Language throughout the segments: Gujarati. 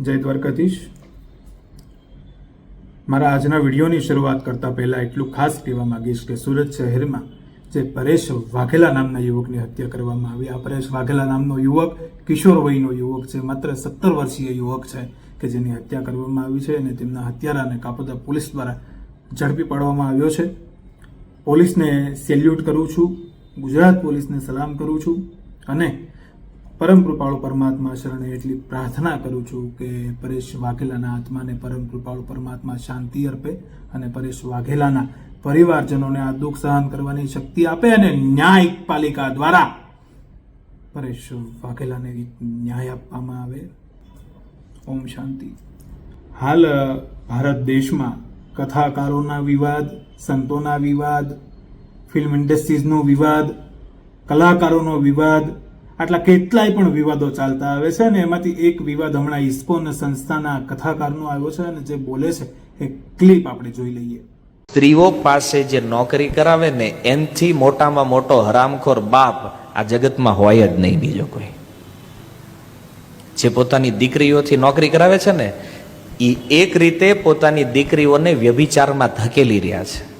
જય દ્વારકાધીશ. મારા આજના વિડીયોની શરૂઆત કરતા પહેલા એટલું ખાસ કહેવા માંગીશ કે સુરત શહેરમાં જે પરેશ વાઘેલા નામના યુવકની હત્યા કરવામાં આવી, આ પરેશ વાઘેલા નામનો યુવક કિશોર વયનો યુવક છે, માત્ર સત્તર વર્ષીય યુવક છે કે જેની હત્યા કરવામાં આવી છે અને તેમના હત્યારાને કાપોદા પોલીસ દ્વારા ઝડપી પાડવામાં આવ્યો છે. પોલીસને સેલ્યુટ કરું છું, ગુજરાત પોલીસને સલામ કરું છું અને પરમ કૃપાળુ પરમાત્મા શરણે એટલી પ્રાર્થના કરું છું કે પરેશ વાઘેલાના આત્માને પરમ કૃપાળુ પરમાત્મા શાંતિ અર્પે અને પરેશ વાઘેલાના પરિવારજનોને આ દુઃખ સહન કરવાની શક્તિ આપે અને ન્યાયપાલિકા દ્વારા પરેશ વાઘેલાને ન્યાય આપવામાં આવે. ઓમ શાંતિ. હાલ ભારત દેશમાં કથાકારોના વિવાદ, સંતોના વિવાદ, ફિલ્મ ઇન્ડસ્ટ્રીઝનો વિવાદ, કલાકારોનો વિવાદ આટલા કેટલાય પણ વિવાદો ચાલતા આવે છે અને એમાંથી એક વિવાદ હમણાં ઇસ્કોન સંસ્થાના કથાકારનો આવ્યો છે અને જે બોલે છે એ ક્લિપ આપણે જોઈ લઈએ. સ્ત્રીઓ પાસે જે નોકરી કરાવે ને, એનથી મોટામાં મોટો હરામખોર બાપ આ જગતમાં હોય જ નહીં બીજો કોઈ. જે પોતાની દીકરીઓથી નોકરી કરાવે છે ને એ એક રીતે પોતાની દીકરીઓને વ્યભિચારમાં ધકેલી રહ્યા છે.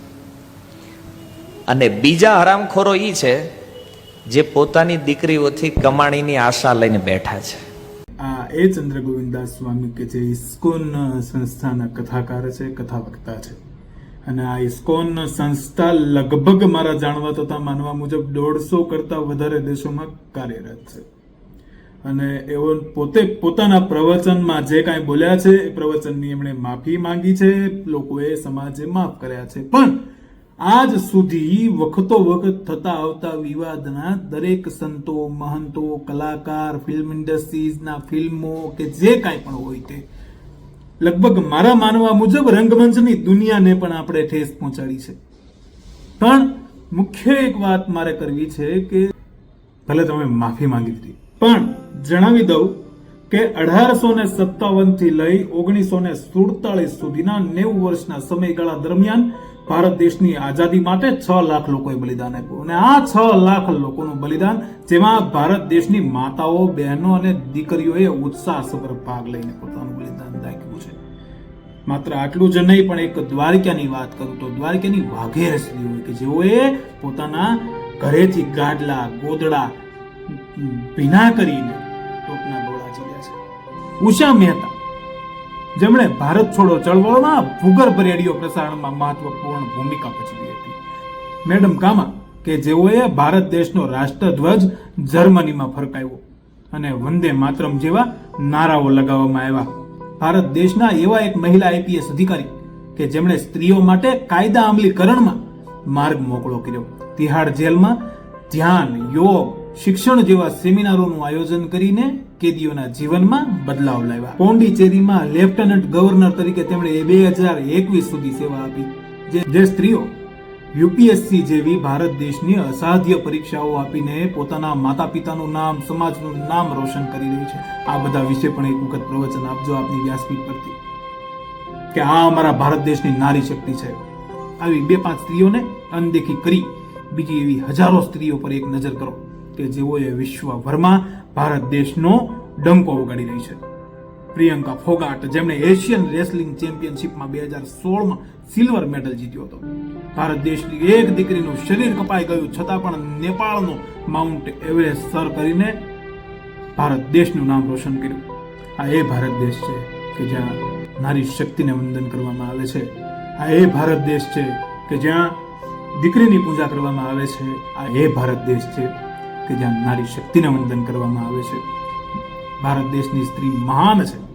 અને બીજા હરામખોરો એ છે જે પોતાની દીકરીઓથી કમાણીની આશા લઈને બેઠા છે. આ એ ચંદ્ર ગોવિંદાસ સ્વામી કે જે ઇસ્કોન સંસ્થાના કથાકાર છે કથા વક્તા છે. અને આ ઇસ્કોન સંસ્થા લગભગ મારા જાણવા તથા માનવા મુજબ દોઢસો કરતા વધારે દેશોમાં કાર્યરત છે. અને એઓ પોતે પોતાના પ્રવચનમાં જે કાંઈ બોલ્યા છે, એ પ્રવચનની એમણે માફી માંગી છે, લોકોએ સમાજે માફ કર્યા છે. પણ આજ સુધી વખતો વખત થતા આવતા વિવાદના દરેક સંતો, મહંતો, કલાકાર ફિલ્મ ઇન્ડસ્ટ્રીઝના ફિલ્મો કે જે કાંઈ પણ હોય તે, લગભગ મારા માનવા મુજબ રંગમંચની દુનિયાને પણ આપણે ઠેસ પહોંચાડી છે. પણ મુખ્ય એક વાત મારે કરવી છે કે ભલે તમે માફી માંગી દીધી પણ જણાવી દઉં કે અઢારસો ને સત્તાવનથી લઈ ઓગણીસો ને સુડતાલીસ સુધીના નેવું વર્ષના સમયગાળા દરમિયાન ભારત દેશની આઝાદી માટે છ લાખ લોકોએ બલિદાન આપ્યું. અને આ છ લાખ લોકોનું બલિદાન, જેમાં ભારત દેશની માતાઓ, બહેનો અને દીકરીઓએ ઉત્સાહસભર ભાગ લઈને પોતાનું બલિદાન દાખ્યું છે. માત્ર આટલું જ નહીં, પણ એક દ્વારકાની વાત કરું તો દ્વારકાની વાઘેર હોય કે જેઓએ પોતાના ઘરેથી ગાડલા, ગોદડા ભીના કરીને ટોપના ગોળા ચડ્યા છે. ઉષા મહેતા જેમણે ભારત છોડો ચળવળમાં ભૂગર્ભ રેડિયો પ્રસારણમાં મહત્વપૂર્ણ ભૂમિકા ભજવી હતી. મેડમ કામા કે જેઓએ ભારત દેશનો રાષ્ટ્રધ્વજ જર્મનીમાં ફરકાવ્યો અને વંદે માતરમ જેવા નારાઓ લગાવવામાં આવ્યા. ભારત દેશના એવા એક મહિલા આઈપીએસ અધિકારી, કે જેમણે સ્ત્રીઓ માટે કાયદા અમલીકરણમાં માર્ગ મોકળો કર્યો. તિહાડ જેલમાં ધ્યાન, યોગ શિક્ષણ જેવા સેમિનારોનું આયોજન કરીને કેદીઓના જીવનમાં બદલાવ લાવ્યા. પોંડિચેરીમાં લેફ્ટનન્ટ ગવર્નર તરીકે તેમણે બે હજાર એકવીસ સુધી સેવા આપી, જે સ્ત્રીઓ યુપીએસસી જેવી ભારત દેશની અસાધ્ય પરીક્ષાઓ આપીને પોતાના માતા પિતાનું નામ, સમાજનું નામ રોશન કરી રહી છે. આ બધા વિશે પણ એક વખત પ્રવચન આપજો આપની વ્યાસપીઠ પરથી, કે આ અમારા ભારત દેશની નારી શક્તિ છે. આવી બે પાંચ સ્ત્રીઓને અનદેખી કરી બીજી એવી હજારો સ્ત્રીઓ પર એક નજર કરો. કે જેઓએ વિશ્વભરમાં ભારત દેશનો ડંકો વગાડી રહી છે. પ્રિયંકા ફોગાટ, જેમણે એશિયન રેસલિંગ ચેમ્પિયનશિપમાં બે હજાર સોળમાં સિલ્વર મેડલ જીત્યો હતો. ભારત દેશની એક દીકરીનું શરીર કપાઈ ગયું છતાં પણ નેપાળનો માઉન્ટ એવરેસ્ટ સર કરીને ભારત દેશનું નામ રોશન કર્યું. આ એ ભારત દેશ છે કે જ્યાં નારી શક્તિને વંદન કરવામાં આવે છે. આ એ ભારત દેશ છે કે જ્યાં દીકરીની પૂજા કરવામાં આવે છે. આ એ ભારત દેશ છે કે જ્યાં નારી શક્તિને વંદન કરવામાં આવે છે. ભારત દેશની સ્ત્રી મહાન છે.